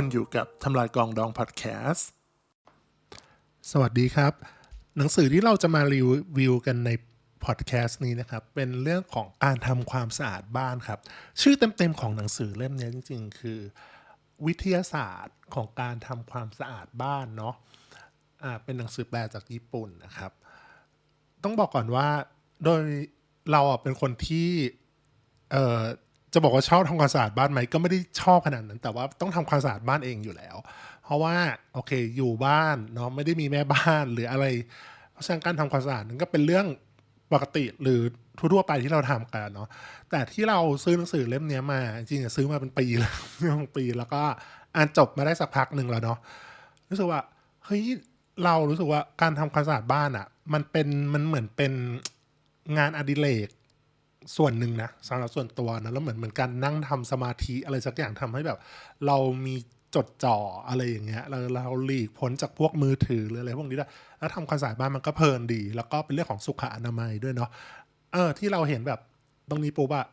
คุณอยู่กับทำลายกองดองพอดแคสต์ สวัสดีครับ หนังสือที่เราจะมารีวิวกันในพอดแคสต์นี้นะครับ เป็นเรื่องของการทำความสะอาดบ้านครับ ชื่อเต็มๆของหนังสือเล่มนี้จริงๆ คือ วิทยาศาสตร์ของการทำความสะอาดบ้านเนาะอ่าเป็นหนังสือแปลจากญี่ปุ่นนะครับ ต้องบอกก่อนว่าโดยเราเป็นคนที่ จะบอกว่าชอบทำความสะอาดบ้านไหมก็ไม่ได้ชอบขนาดนั้น แต่ว่าต้องทำความสะอาดบ้านเองอยู่แล้ว เพราะว่าโอเคอยู่บ้านเนาะไม่ได้มีแม่บ้านหรืออะไร เพราะฉะนั้นการทำความสะอาดนั้นก็เป็นเรื่องปกติหรือทั่วไปที่เราทำกันเนาะแต่ที่เราซื้อหนังสือเล่มนี้มาจริงๆซื้อมาเป็นปีแล้วเป็นปีแล้วก็อ่านจบมาได้สักพักหนึ่งแล้วเนาะรู้สึกว่าเฮ้ยเรารู้สึกว่าการทำความสะอาดบ้านอะ่ะ มันเป็นมันเหมือนเป็นงานอดิเรก ส่วนหนึ่งนะสำหรับส่วนตัวนะแล้วเหมือนเหมือนการนั่งทำสมาธิอะไรสักอย่างทำให้แบบ เรามีจดจ่ออะไรอย่างเงี้ยเราเราหลีกพ้นจากพวกมือถือหรืออะไรพวกนี้ได้แล้วทำความสะอาดบ้านมันก็เพลินดี แล้วก็เป็นเรื่องของสุขอนามัยด้วยเนาะเออ ที่เราเห็นแบบตรงนี้ปุ๊บอะ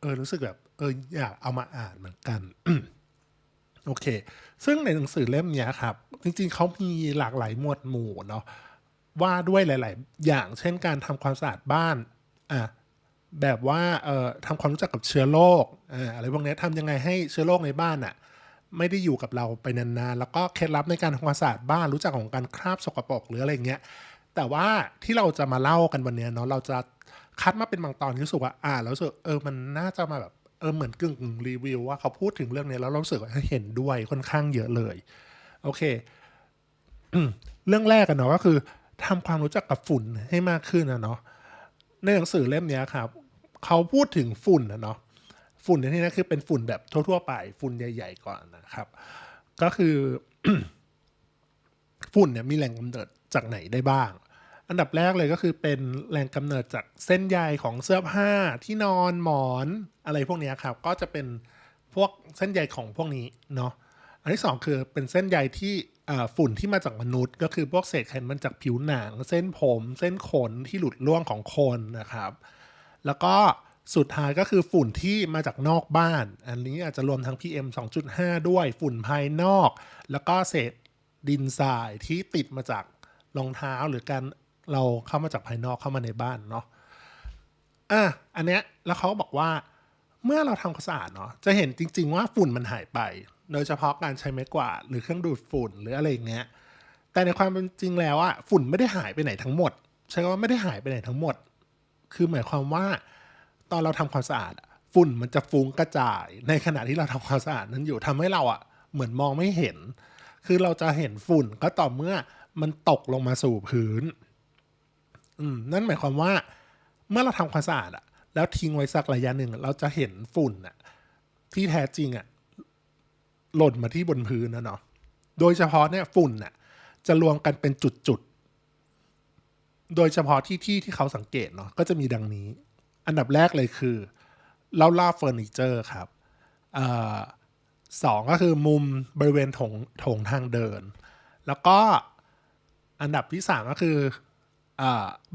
เออรู้สึกแบบ เอออยากเอามาอ่านเหมือนกันโอเค ซึ่งในหนังสือเล่มเนี้ยครับ จริงๆเขามีหลากหลายหมวดหมู่เนาะว่าด้วยหลาย ๆ อย่างเช่นการทำความสะอาดบ้านอะ แบบว่าเอ่อทำความรู้จักกับเชื้อโรคออะไรพวกเนี้ยทำยังไงให้เชื้อโรคในบ้านอะไม่ได้อยู่กับเราไปนานๆ แล้วก็เคล็ดลับในการทำความสะอาดบ้านรู้จักของการคราบสกปรกหรืออะไรเงี้ย แต่ว่าที่เราจะมาเล่ากันวันเนี้ยเนาะเราจะคัดมาเป็นบางตอนที่รู้สึกว่าอ่าแล้วรู้สึกเออมันน่าจะมาแบบเออเหมือนกึ่งรีวิวว่าเขาพูดถึงเรื่องเนี้ยแล้วเรารู้สึกเห็นด้วยค่อนข้างเยอะเลย โอเค เรื่องแรกกันเนาะก็คือทำความรู้จักกับฝุ่นให้มากขึ้นนะเนาะ ในหนังสือเล่มนี้ครับเขาพูดถึงฝุ่นนะเนาะฝุ่นในที่นี้คือเป็นฝุ่นแบบทั่วๆไป ฝุ่นใหญ่ ๆ ก่อนนะครับ ก็คือ ฝุ่นเนี่ยมีแหล่งกำเนิดจากไหนได้บ้าง อันดับแรกเลยก็คือเป็นแหล่งกำเนิดจากเส้นใยของเสื้อผ้าที่นอนหมอนอะไรพวกนี้ครับ ก็จะเป็นพวกเส้นใยของพวกนี้เนาะอันที่สองคือเป็นเส้นใยที่ ฝุ่นที่มาจากมนุษย์ ก็คือพวกเศษไขมันจากผิวหนัง เส้นผม เส้นขนที่หลุดร่วงของคนนะครับ แล้วก็สุดท้ายก็คือฝุ่นที่มาจากนอกบ้าน อันนี้อาจจะรวมทั้ง PM 2.5 ด้วยฝุ่นภายนอก แล้วก็เศษดินทรายที่ติดมาจากรองเท้าหรือการเราเข้ามาจากภายนอกเข้ามาในบ้านเนาะอะอันเนี้ยแล้วเขาก็บอกว่าเมื่อเราทำความสะอาดเนาะจะเห็นจริง ๆ ว่าฝุ่นมันหายไป โดยเฉพาะการใช้ไม้กวาดหรือเครื่องดูดฝุ่นหรืออะไรอย่างเงี้ย แต่ในความเป็นจริงแล้วอะฝุ่นไม่ได้หายไปไหนทั้งหมด ใช้คำว่าไม่ได้หายไปไหนทั้งหมด คือหมายความว่า ตอนเราทำความสะอาดฝุ่นมันจะฟุ้งกระจาย ในขณะที่เราทำความสะอาดนั้นอยู่ทำให้เราอะเหมือนมองไม่เห็น คือเราจะเห็นฝุ่นก็ต่อเมื่อมันตกลงมาสู่พื้น อืม นั่นหมายความว่า เมื่อเราทำความสะอาดอะแล้วทิ้งไว้สักระยะหนึ่งเราจะเห็นฝุ่นอะที่แท้จริงอะ หล่นมาที่บนพื้นนะเนาะโดยเฉพาะเนี่ยฝุ่นอะจะรวมกันเป็นจุดๆ โดยเฉพาะที่ที่ที่เขาสังเกตเนาะก็จะมีดังนี้ อันดับแรกเลยคือเล่าล่าเฟอร์นิเจอร์ครับอสองก็คือมุมบริเวณโถงถงทางเดิน แล้วก็อันดับที่สามก็คืออ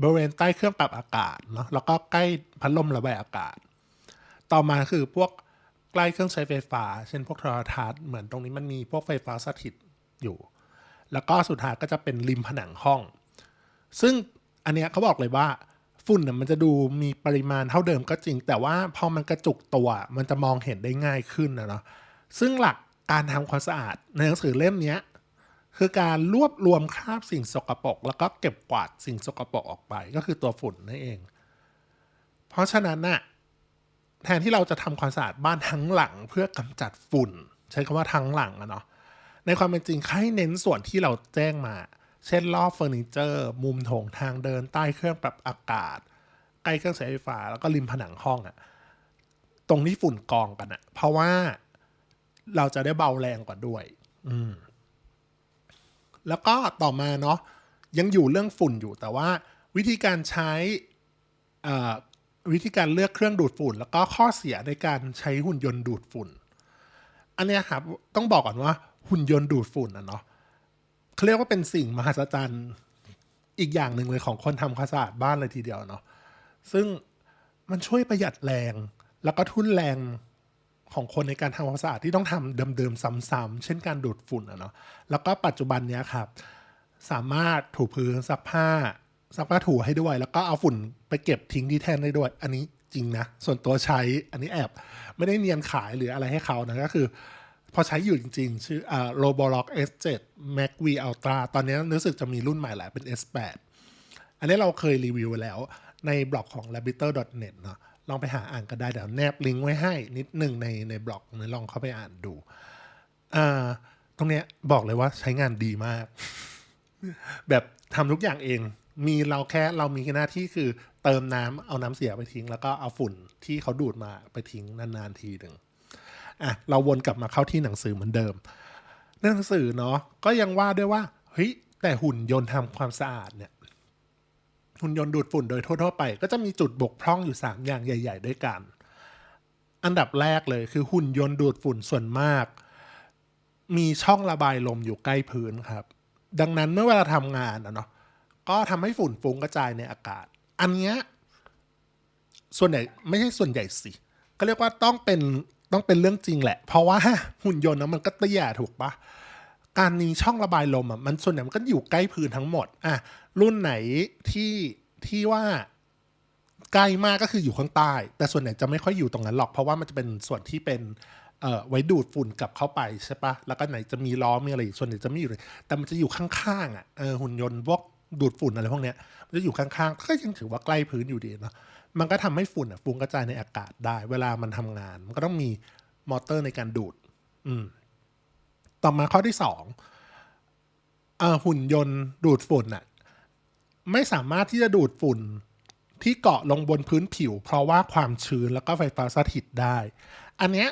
บริเวณใต้เครื่องปรับอากาศเนาะแล้วก็ใกล้พัดลมระบายอากาศ ต่อมาคือพวก ใกล้เครื่องใช้ไฟฟ้า เช่นพวกโทรทัศน์เหมือนตรงนี้มันมีพวกไฟฟ้าสถิตอยู่ แล้วก็สุดท้ายก็จะเป็นริมผนังห้อง ซึ่งอันเนี้ยเขาบอกเลยว่าฝุ่นน่ะมันจะดูมีปริมาณเท่าเดิมก็จริง แต่ว่าพอมันกระจุกตัวมันจะมองเห็นได้ง่ายขึ้นนะเนาะซึ่งหลักการทำความสะอาดในหนังสือเล่มเนี้ยคือการรวบรวมคราบสิ่งสกปรกแล้วก็เก็บกวาดสิ่งสกปรกออกไปก็คือตัวฝุ่นนั่นเอง เพราะฉะนั้นน่ะ แทนที่เราจะทำความสะอาดบ้านทั้งหลังเพื่อกำจัดฝุ่น ใช้คำว่าทั้งหลังอะเนาะในความเป็นจริงให้เน้นส่วนที่เราแจ้งมา เช่นรอบเฟอร์นิเจอร์ มุมโถงทางเดินใต้เครื่องปรับอากาศ ใกล้เครื่องใช้ไฟฟ้าแล้วก็ริมผนังห้องอะตรงที่ฝุ่นกองกันอะเพราะว่าเราจะได้เบาแรงกว่าด้วย อืม แล้วก็ต่อมาเนาะยังอยู่เรื่องฝุ่นอยู่แต่ว่าวิธีการใช้อ่า วิธีการเลือกเครื่องดูดฝุ่น แล้วก็ข้อเสียในการใช้หุ่นยนต์ดูดฝุ่น อันนี้ครับต้องบอกก่อนว่าหุ่นยนต์ดูดฝุ่นนะเนาะเขาเรียกว่าเป็นสิ่งมหัศจรรย์อีกอย่างหนึ่งเลยของคนทำความสะอาดบ้านเลยทีเดียวเนาะซึ่งมันช่วยประหยัดแรง แล้วก็ทุนแรงของคนในการทำความสะอาดที่ต้องทำเดิมๆซ้ำๆเช่นการดูดฝุ่นอะเนาะแล้วก็ปัจจุบันเนี้ยครับ สามารถถูพื้นซักผ้า ซักผ้าถูให้ด้วย แล้วก็เอาฝุ่นไปเก็บทิ้งที่แท่นได้ด้วย อันนี้จริงนะ ส่วนตัวใช้อันนี้แอบไม่ได้เนียนขายหรืออะไรให้เขานะก็คือ พอใช้อยู่จริง ๆ ชื่ออ่า Roborock S7 Mac V Ultra ตอนนี้รู้สึกจะมีรุ่นใหม่แหละเป็น S8 อันนี้เราเคยรีวิวแล้วในบล็อกของ rabbiter.net เนาะลองไปหาอ่านกันได้เดี๋ยวแนบลิงก์ไว้ให้นิดหนึ่งในในบล็อกนะลองเข้าไปอ่านดูอ่าตรงเนี้ยบอกเลยว่าใช้งานดีมาก แบบทำทุกอย่างเอง มีเราแค่เรามีหน้าที่คือเติมน้ำเอาน้ำเสียไปทิ้ง แล้วก็เอาฝุ่นที่เขาดูดมาไปทิ้งนานๆทีหนึ่งอะเราวนกลับมาเข้าที่หนังสือเหมือนเดิมหนังสือเนาะก็ยังว่าด้วยว่าเฮ้ยแต่หุ่นยนต์ทำความสะอาดเนี่ยหุ่นยนต์ดูดฝุ่นโดยทั่วๆไป ก็จะมีจุดบกพร่องอยู่ 3 อย่างใหญ่ ๆ ด้วยกัน อันดับแรกเลยคือหุ่นยนต์ดูดฝุ่นส่วนมาก มีช่องระบายลมอยู่ใกล้พื้นครับ ดังนั้นเมื่อเวลาทำงานอะเนาะ ก็ทำให้ฝุ่นฟุ้งกระจายในอากาศ อันเนี้ยส่วนใหญ่ไม่ใช่ส่วนใหญ่สิ ก็เรียกว่าต้องเป็นต้องเป็นเรื่องจริงแหละ เพราะว่าหุ่นยนต์นะมันก็เตี้ยถูกปะการมีช่องระบายลมอะมันส่วนใหญ่มันก็อยู่ใกล้พื้นทั้งหมดอะรุ่นไหนที่ที่ว่าใกล้มากก็คืออยู่ข้างใต้ แต่ส่วนใหญ่จะไม่ค่อยอยู่ตรงนั้นหรอก เพราะว่ามันจะเป็นส่วนที่เป็นเอ่อไว้ดูดฝุ่นกลับเข้าไปใช่ปะแล้วก็ไหนจะมีล้อมีอะไรส่วนใหญ่จะไม่อยู่เลยแต่มันจะอยู่ข้างๆอะเออหุ่นยนต์พวก ดูดฝุ่นอะไรพวกเนี้ยมันจะอยู่ข้างๆก็ยังถือว่าใกล้พื้นอยู่ดีเนาะมันก็ทำให้ฝุ่นอะฟุ้งกระจายในอากาศได้ เวลามันทำงาน มันก็ต้องมีมอเตอร์ในการดูด อืม ต่อมาข้อที่สองอหุ่นยนต์ดูดฝุ่นน่ะไม่สามารถที่จะดูดฝุ่นที่เกาะลงบนพื้นผิว เพราะว่าความชื้นแล้วก็ไฟฟ้าสถิตได้ อันเนี้ย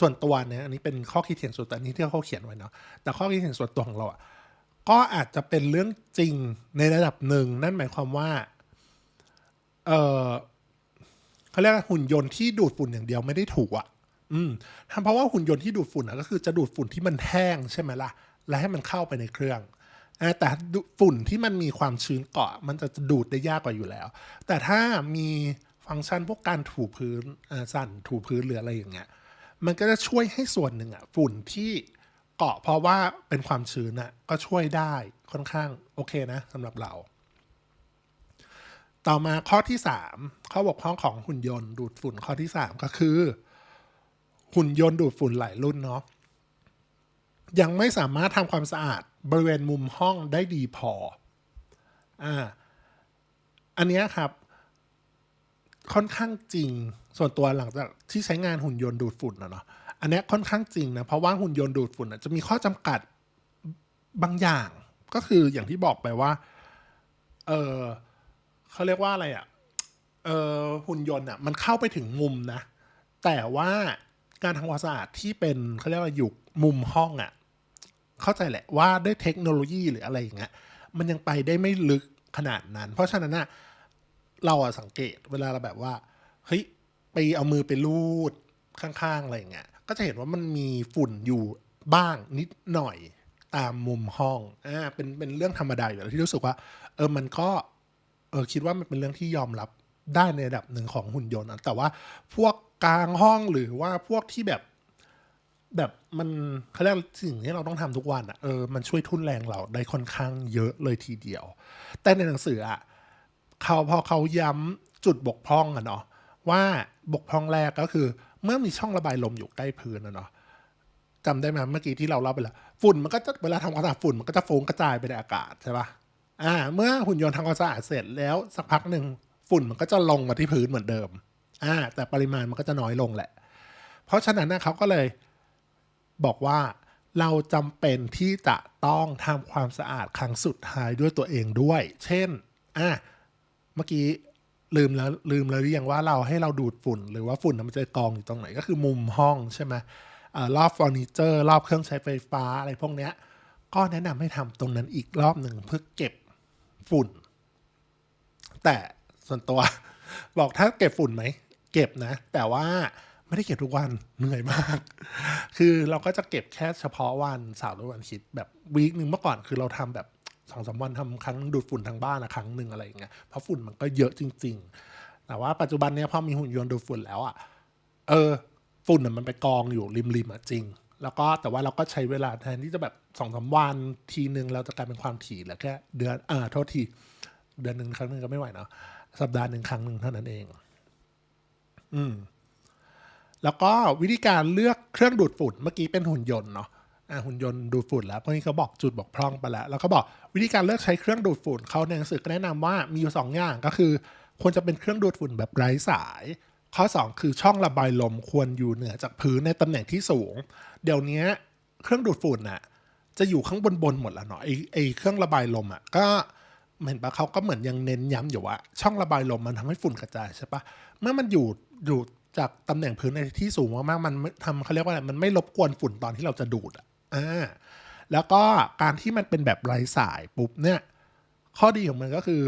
ส่วนตัวเนี่ยอันนี้เป็นข้อคิดเห็นส่วนตัวอันนี้ที่เขาเขียนไว้เนาะแต่ข้อคิดเห็นส่วนตัวของเราอะ ก็อาจจะเป็นเรื่องจริงในระดับหนึ่ง นั่นหมายความว่า เออเขาเรียกหุ่นยนต์ที่ดูดฝุ่นอย่างเดียวไม่ได้ถูกอะอืมทำเพราะว่าหุ่นยนต์ที่ดูดฝุ่นอะก็คือจะดูดฝุ่นที่มันแห้งใช่ไหมล่ะ และให้มันเข้าไปในเครื่องแต่ฝุ่นที่มันมีความชื้นเกาะ มันจะดูดได้ยากกว่าอยู่แล้ว แต่ถ้ามีฟังก์ชันพวกการถูพื้นสั่นถูพื้นหรืออะไรอย่างเงี้ย มันก็จะช่วยให้ส่วนหนึ่งอะฝุ่นที่ เกาะเพราะว่าเป็นความชื้นอะก็ช่วยได้ค่อนข้างโอเคนะสำหรับเรา ต่อมาข้อที่สามข้อบกพร่องของหุ่นยนต์ดูดฝุ่นข้อที่สามก็คือ หุ่นยนต์ดูดฝุ่นหลายรุ่นเนาะยังไม่สามารถทำความสะอาดบริเวณมุมห้องได้ดีพอ อ่า อันนี้ครับ ค่อนข้างจริงส่วนตัวหลังจากที่ใช้งานหุ่นยนต์ดูดฝุ่นนะเนาะ อันนี้ค่อนข้างจริงนะ เพราะว่าหุ่นยนต์ดูดฝุ่นน่ะจะมีข้อจำกัดบางอย่าง ก็คืออย่างที่บอกไปว่า เออเขาเรียกว่าอะไรอะ่ะเออหุ่นยนต์อะมันเข้าไปถึงมุมนะ แต่ว่าการทำความสะอาดที่เป็นเขาเรียกว่าอยู่มุมห้องอะเข้าใจแหละว่าด้วยเทคโนโลยีหรืออะไรอย่างเงี้ยมันยังไปได้ไม่ลึกขนาดนั้น เพราะฉะนั้นน่ะเราอะสังเกตเวลาเราแบบว่าเฮ้ยไปเอามือไปลูดข้างๆอะไรอย่างเงี้ย ก็จะเห็นว่ามันมีฝุ่นอยู่บ้างนิดหน่อยตามมุมห้องอ่าเป็นเป็นเรื่องธรรมดาอยู่แล้วที่รู้สึกว่า เออมันก็เออคิดว่ามันเป็นเรื่องที่ยอมรับได้ในระดับหนึ่งของหุ่นยนต์นะแต่ว่าพวกกลางห้องหรือว่าพวกที่แบบแบบมันเขาเรียกสิ่งที่เราต้องทำทุกวันอะ่ะเออมันช่วยทุ่นแรงเราได้ค่อนข้างเยอะเลยทีเดียว แต่ในหนังสืออะ่ะเขาพอเขาย้ำจุดบกพร่องอะเนาะว่าบกพร่องแรกก็คือ เมื่อมีช่องระบายลมอยู่ใกล้พื้นนะเนาะจำได้ไหมเมื่อกี้ที่เราเล่าไปแล้วฝุ่นมันก็จะเวลาทำความสะอาดฝุ่นมันก็จะฟุ้งกระจายไปในอากาศใช่ปะอ่า เมื่อหุ่นยนต์ทำความสะอาดเสร็จแล้วสักพักหนึ่งฝุ่นมันก็จะลงมาที่พื้นเหมือนเดิม อ่า แต่ปริมาณมันก็จะน้อยลงแหละ เพราะฉะนั้นนะเขาก็เลยบอกว่าเราจำเป็นที่จะต้องทำความสะอาดครั้งสุดท้ายด้วยตัวเองด้วย เช่น อะ เมื่อกี้ ลืมแล้วลืมเลยหรือยังว่าเราให้เราดูดฝุ่น หรือว่าฝุ่นน่ะมันจะกองอยู่ตรงไหนก็คือมุมห้องใช่ไหมอรอบเฟอร์นิเจอร์ รอบเครื่องใช้ไฟฟ้าอะไรพวกเนี้ย ก็แนะนำให้ทำตรงนั้นอีกรอบหนึ่งเพื่อเก็บฝุ่น แต่ส่วนตัวบอกถ้าเก็บฝุ่นไหม เก็บนะ แต่ว่าไม่ได้เก็บทุกวันเหนื่อยมาก คือเราก็จะเก็บแค่เฉพาะวันเสาร์หรือวันอาทิตย์แบบวีคหนึ่งเมื่อก่อนคือเราทำแบบ สองสามวันทำครั้งดูดฝุ่นทางบ้านอะครั้งหนึ่งอะไรอย่างเงี้ยเพราะฝุ่นมันก็เยอะจริง ๆ แต่ว่าปัจจุบันเนี้ยพอมีหุ่นยนต์ดูดฝุ่นแล้วอะเออฝุ่นมันไปกองอยู่ริมๆอะจริง แล้วก็แต่ว่าเราก็ใช้เวลาแทนที่จะแบบสองสามวันทีหนึ่งเราจะกลายเป็นความถี่เหลือแค่เดือนอ่าโทษทีเดือนหนึ่งครั้งหนึ่งก็ไม่ไหวเนาะสัปดาห์หนึ่งครั้งหนึ่งเท่านั้นเอง อืมแล้วก็วิธีการเลือกเครื่องดูดฝุ่นเมื่อกี้เป็นหุ่นยนต์เนาะ หุ่นยนต์ดูดฝุ่นแล้วพวกนี้เขาบอกจุดบกพร่องไปแล้ว แล้วก็บอกวิธีการเลือกใช้เครื่องดูดฝุ่นเขาในหนังสือก็แนะนำว่ามีอยู่สองอย่างก็คือ ควรจะเป็นเครื่องดูดฝุ่นแบบไร้สาย ข้อ 2 คือช่องระบายลมควรอยู่เหนือจากพื้นในตำแหน่งที่สูง เดี๋ยวนี้เครื่องดูดฝุ่นน่ะจะอยู่ข้างบนบนหมดแล้วเนาะไอไอเครื่องระบายลมอะก็เห็นปะเขาก็เหมือนยังเน้นย้ำอยู่ว่า ช่องระบายลมมันทำให้ฝุ่นกระจายใช่ปะเมื่อมันอยู่อยู่จากตำแหน่งพื้นในที่สูงมากๆมันทำเขาเรียกว่าอะไรมันไม่รบกวนฝุ่นตอนที่เราจะดูดอะ อ่าแล้วก็การที่มันเป็นแบบไร้สายปุ๊บเนี่ยข้อดีของมันก็คือ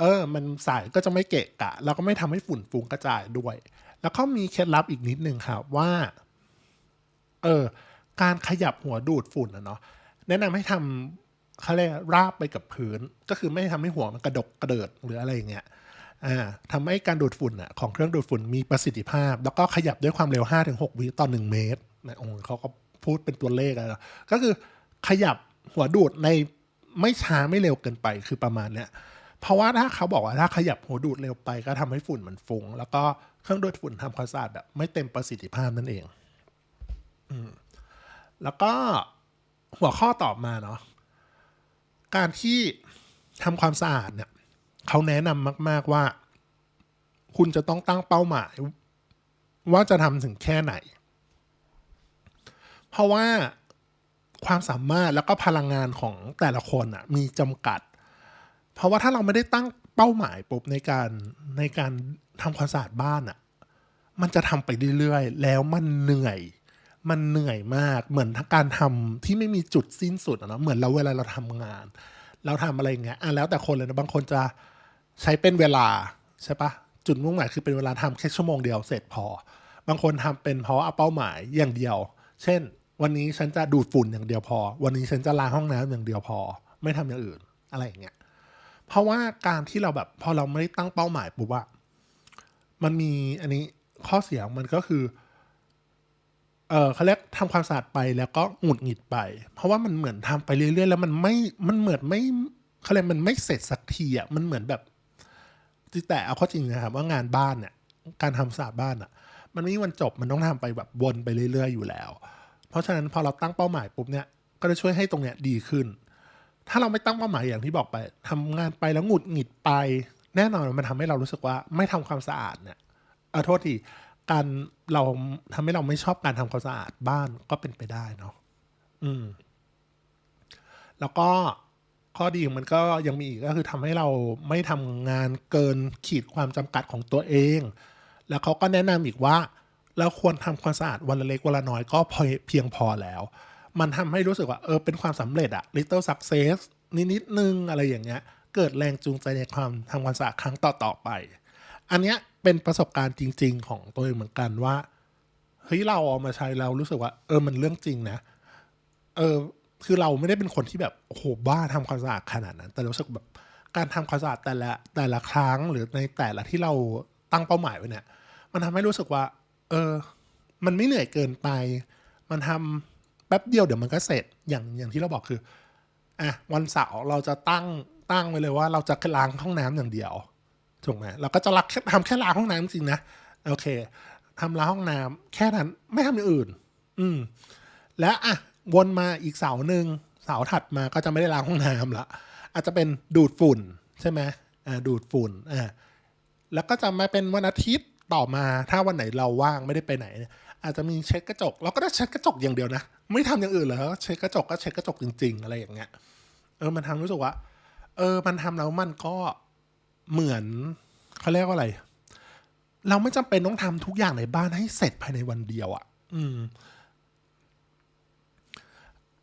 เออ มันสายก็จะไม่เกะกะ แล้วก็ไม่ทำให้ฝุ่นฟุ้งกระจายด้วย แล้วก็มีเคล็ดลับอีกนิดนึงครับว่า เออ การขยับหัวดูดฝุ่นนะเนาะ แนะนำให้ทำเขาเรียกราบไปกับพื้น ก็คือไม่ทำให้หัวมันกระดกกระเดิดหรืออะไรอย่างเงี้ย อ่าทำให้การดูดฝุ่นอะของเครื่องดูดฝุ่นมีประสิทธิภาพ แล้วก็ขยับด้วยความเร็ว 5-6วิต่อ1เมตรนะอ้โหเขาก็ พูดเป็นตัวเลขอะนะก็คือขยับหัวดูดในไม่ช้าไม่เร็วเกินไปคือประมาณเนี้ยเพราะว่าถ้าเขาบอกว่าถ้าขยับหัวดูดเร็วไปก็ทำให้ฝุ่นมันฟุง้งแล้วก็เครื่องดูดฝุ่นทำความสะอาดแบบไม่เต็มประสิทธิภาพนั่นเองอืมแล้วก็หัวข้อต่อมาเนาะการที่ทำความสะอาดเนี่ยเขาแนะนำมาก ๆว่า คุณจะต้องตั้งเป้าหมาย ว่าจะทำถึงแค่ไหน เพราะว่าความสามารถแล้วก็พลังงานของแต่ละคนอะมีจำกัด เพราะว่าถ้าเราไม่ได้ตั้งเป้าหมายปุ๊บในการในการทำความสะอาดบ้านอะมันจะทำไปเรื่อยๆ แล้วมันเหนื่อย มันเหนื่อยมาก เหมือนการทำที่ไม่มีจุดสิ้นสุดอะเนาะเหมือนเราเวลาเราทำงาน เราทำอะไรอย่างเงี้ยอะแล้วแต่คนเลยนะบางคนจะใช้เป็นเวลาใช่ปะจุดมุ่งหมายคือเป็นเวลาทำแค่ชั่วโมงเดียวเสร็จพอ บางคนทำเป็นเพราะเอาเป้าหมายอย่างเดียว เช่น วันนี้ฉันจะดูดฝุ่นอย่างเดียวพอ วันนี้ฉันจะล้างห้องน้ำอย่างเดียวพอ ไม่ทำอย่างอื่น อะไรอย่างเงี้ย เพราะว่าการที่เราแบบพอเราไม่ได้ตั้งเป้าหมายปุ๊บอะมันมีอันนี้ข้อเสียงมันก็คือ เออเขาเรียกทำความสะอาดไปแล้วก็หงุดหงิดไป เพราะว่ามันเหมือนทำไปเรื่อยๆ แล้วมันไม่ มันเหมือนไม่เขาเรียกมันไม่เสร็จสักทีอะมันเหมือนแบบแต่เอาข้อจริงนะครับว่างานบ้านเนี่ย การทำสะอาดบ้านอะมันไม่มีวันจบมันต้องทำไปแบบวนไปเรื่อย ๆ อยู่แล้ว เพราะฉะนั้นพอเราตั้งเป้าหมายปุ๊บเนี่ยก็จะช่วยให้ตรงเนี้ยดีขึ้น ถ้าเราไม่ตั้งเป้าหมายอย่างที่บอกไปทำงานไปแล้วหงุดหงิดไป แน่นอนมันทำให้เรารู้สึกว่าไม่ทำความสะอาดเนี่ยเออโทษทีการเราทำให้เราไม่ชอบการทำความสะอาดบ้านก็เป็นไปได้เนาะอืม แล้วก็ข้อดีมันก็ยังมีอีกก็คือทำให้เราไม่ทำงานเกินขีดความจำกัดของตัวเอง แล้วเขาก็แนะนำอีกว่า เราควรทำความสะอาดวันละเล็กวันละน้อยก็พอเพียงพอแล้ว มันทำให้รู้สึกว่าเออเป็นความสำเร็จอะ little success นิดนิดนึงอะไรอย่างเงี้ย เกิดแรงจูงใจในความทำความสะอาดครั้งต่อๆไป อันเนี้ยเป็นประสบการณ์จริง ๆ ของตัวเองเหมือนกันว่าเฮ้ยเราเอามาใช้เรารู้สึกว่า เออมันเรื่องจริงนะ เออคือเราไม่ได้เป็นคนที่แบบโอ้โหบ้าทำความสะอาดขนาดนั้น แต่รู้สึกแบบการทำความสะอาดแต่ละแต่ละครั้งหรือในแต่ละที่เราตั้งเป้าหมายไว้เนี่ย มันทำให้รู้สึกว่า เออ มันไม่เหนื่อยเกินไป มันทำแป๊บเดียวเดี๋ยวมันก็เสร็จอย่างอย่างที่เราบอกคืออะวันเสาร์เราจะตั้งตั้งไว้เลยว่าเราจะล้างห้องน้ำอย่างเดียวถูกไหมเราก็จะรักทำแค่ล้างห้องน้ำจริงนะโอเคทำล้างห้องน้ำแค่นั้นไม่ทำอย่างอื่น อืม แล้วอะวนมาอีกเสาหนึ่งเสาถัดมาก็จะไม่ได้ล้างห้องน้ำละอาจจะเป็นดูดฝุ่นใช่ไหมอ่าดูดฝุ่นอ่าแล้วก็จะมาเป็นวันอาทิตย์ ต่อมาถ้าวันไหนเราว่างไม่ได้ไปไหน อาจจะมีเช็ดกระจก เราก็ได้เช็ดกระจกอย่างเดียวนะ ไม่ทำอย่างอื่นเลยเช็ดกระจกก็เช็ดกระจกจริง ๆ อะไรอย่างเงี้ยเออมันทำรู้สึกว่า เออ มันทำแล้วมันก็เหมือนเขาเรียกว่าอะไร เราไม่จำเป็นต้องทำทุกอย่างในบ้านให้เสร็จภายในวันเดียวอะ่ะ อืม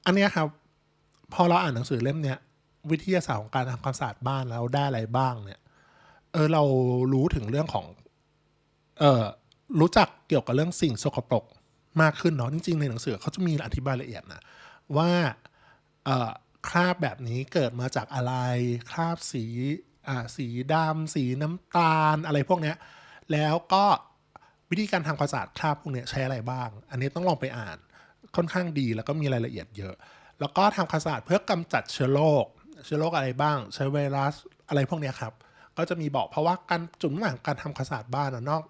อันเนี้ยครับ พอเราอ่านหนังสือเล่มเนี้ยวิทยาศาสตร์ของการทำความสะอาดบ้านแล้วได้อะไรบ้างเนี่ย เออเรารู้ถึงเรื่องของ รู้จักเกี่ยวกับเรื่องสิ่งสกปรกมากขึ้นเนาะจริง ๆ ในหนังสือเขาจะมีอธิบายละเอียดนะว่าคราบแบบนี้เกิดมาจากอะไร คราบสีสีดำสีน้ำตาลอะไรพวกเนี้ยแล้วก็วิธีการทำความสะอาดคราบพวกเนี้ยใช้อะไรบ้าง อันนี้ต้องลองไปอ่านค่อนข้างดีแล้วก็มีรายละเอียดเยอะ แล้วก็ทำความสะอาดเพื่อกำจัดเชื้อโรคเชื้อโรคอะไรบ้างใช้ไวรัสอะไรพวกเนี้ยครับ ก็จะมีบอกเพราะว่าการจุดมุ่งหมายของการทำความสะอาดบ้านนอก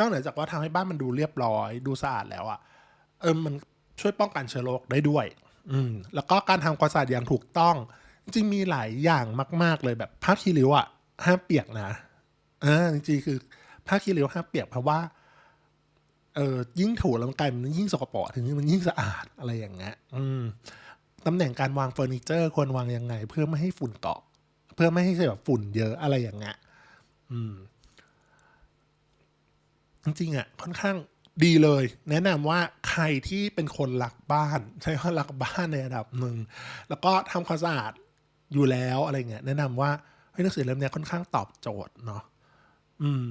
นอกเหนือจากว่าทำให้บ้านมันดูเรียบร้อย ดูสะอาดแล้วอะเออมันช่วยป้องกันเชื้อโรคได้ด้วย อืม แล้วก็การทำความสะอาดอย่างถูกต้อง จริงมีหลายอย่างมาก ๆ เลยแบบผ้าคีริ้วอะห้ามเปียกนะอ่าจริงๆคือผ้าคีริ้วห้ามเปียกเพราะว่าเออยิ่งถูแล้วมันกลายมันยิ่งสกปรกถึงมันยิ่งสะอาดอะไรอย่างเงี้ยอืมตำแหน่งการวางเฟอร์นิเจอร์ควรวางยังไง เพื่อไม่ให้ฝุ่นเกาะ เพื่อไม่ให้แบบฝุ่นเยอะอะไรอย่างเงี้ยอืม ริงๆอะค่อนข้างดีเลย แนะนำว่าใครที่เป็นคนรักบ้าน ใช้ว่ารักบ้านในระดับหนึ่ง แล้วก็ทำความสะอาดอยู่แล้วอะไรเงี้ยแนะนำว่าเฮ้ยหนังสือเล่มนี้ค่อนข้างตอบโจทย์เนาะอืม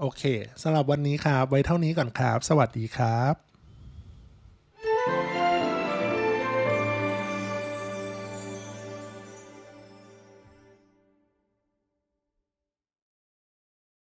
โอเคสำหรับวันนี้ครับ ไว้เท่านี้ก่อนครับ สวัสดีครับ